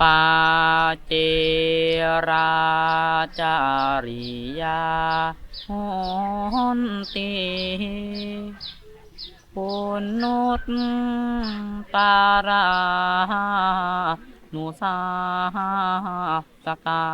ปาเจราจาริยาหอนติคุณนุตตารานุสาสกา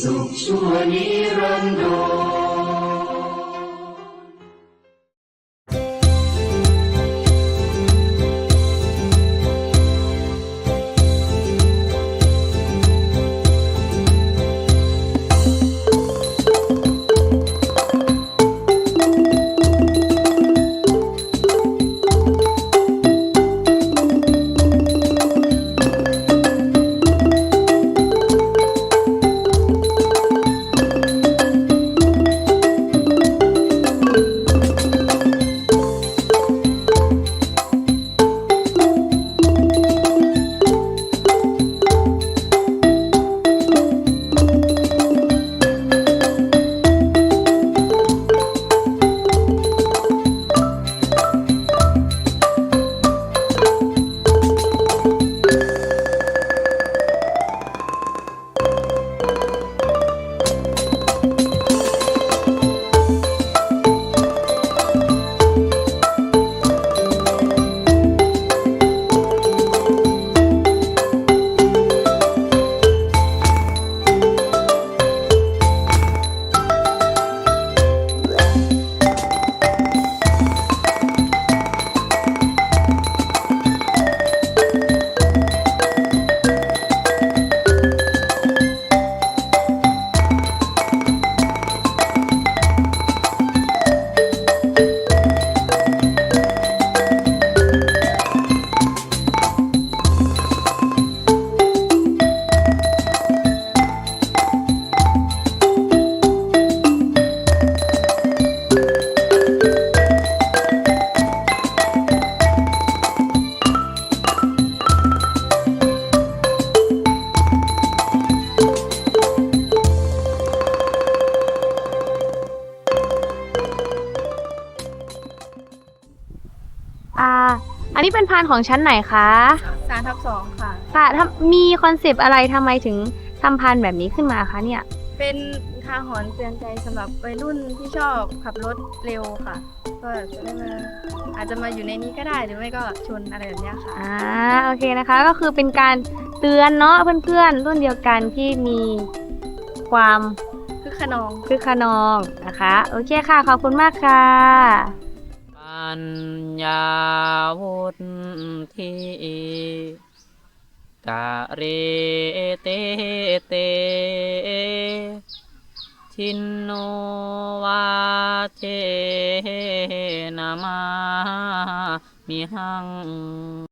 สุขชั่วนิรันดร นนี้เป็นพานของชั้นไหนคะสามทับสองค่ะ ค่ะถ้ามีคอนเซปต์อะไรทำไมถึงทำพานแบบนี้ขึ้นมาคะเนี่ย เป็นทาหรณ์เตือนใจสำหรับวัยรุ่นที่ชอบขับรถเร็วค่ะ ก็จะได้มาอาจจะมาอยู่ในนี้ก็ได้หรือไม่ก็ชนอะไรแบบเนี้ยค่ะ อ่าโอเคนะคะ ก็คือเป็นการเตือนเนาะเพื่อนๆ รุ่นเดียวกันที่มีความคือขนอง คึกขนองนะคะ โอเคค่ะ ขอบคุณมากค่ะปั ญญาวุธิกะเรเตเตทินโนวาเจนามามิหัง